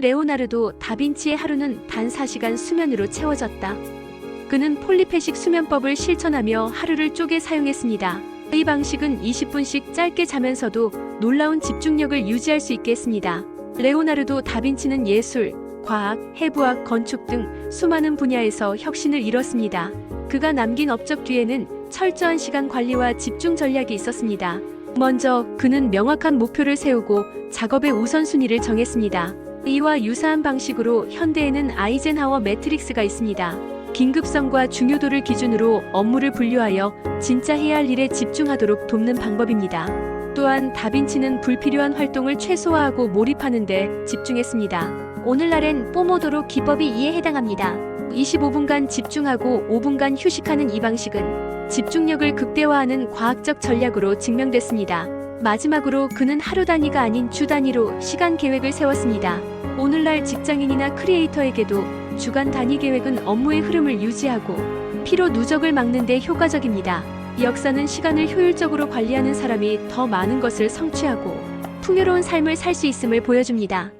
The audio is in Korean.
레오나르도 다빈치의 하루는 단 4시간 수면으로 채워졌다. 그는 폴리페식 수면법을 실천하며 하루를 쪼개 사용했습니다. 이 방식은 20분씩 짧게 자면서도 놀라운 집중력을 유지할 수 있게 했습니다. 레오나르도 다빈치는 예술, 과학, 해부학, 건축 등 수많은 분야에서 혁신을 이뤘습니다. 그가 남긴 업적 뒤에는 철저한 시간 관리와 집중 전략이 있었습니다. 먼저 그는 명확한 목표를 세우고 작업의 우선순위를 정했습니다. 이와 유사한 방식으로 현대에는 아이젠하워 매트릭스가 있습니다. 긴급성과 중요도를 기준으로 업무를 분류하여 진짜 해야 할 일에 집중하도록 돕는 방법입니다. 또한 다빈치는 불필요한 활동을 최소화하고 몰입하는 데 집중했습니다. 오늘날엔 뽀모도로 기법이 이에 해당합니다. 25분간 집중하고 5분간 휴식하는 이 방식은 집중력을 극대화하는 과학적 전략으로 증명됐습니다. 마지막으로 그는 하루 단위가 아닌 주 단위로 시간 계획을 세웠습니다. 오늘날 직장인이나 크리에이터에게도 주간 단위 계획은 업무의 흐름을 유지하고 피로 누적을 막는 데 효과적입니다. 역사는 시간을 효율적으로 관리하는 사람이 더 많은 것을 성취하고 풍요로운 삶을 살 수 있음을 보여줍니다.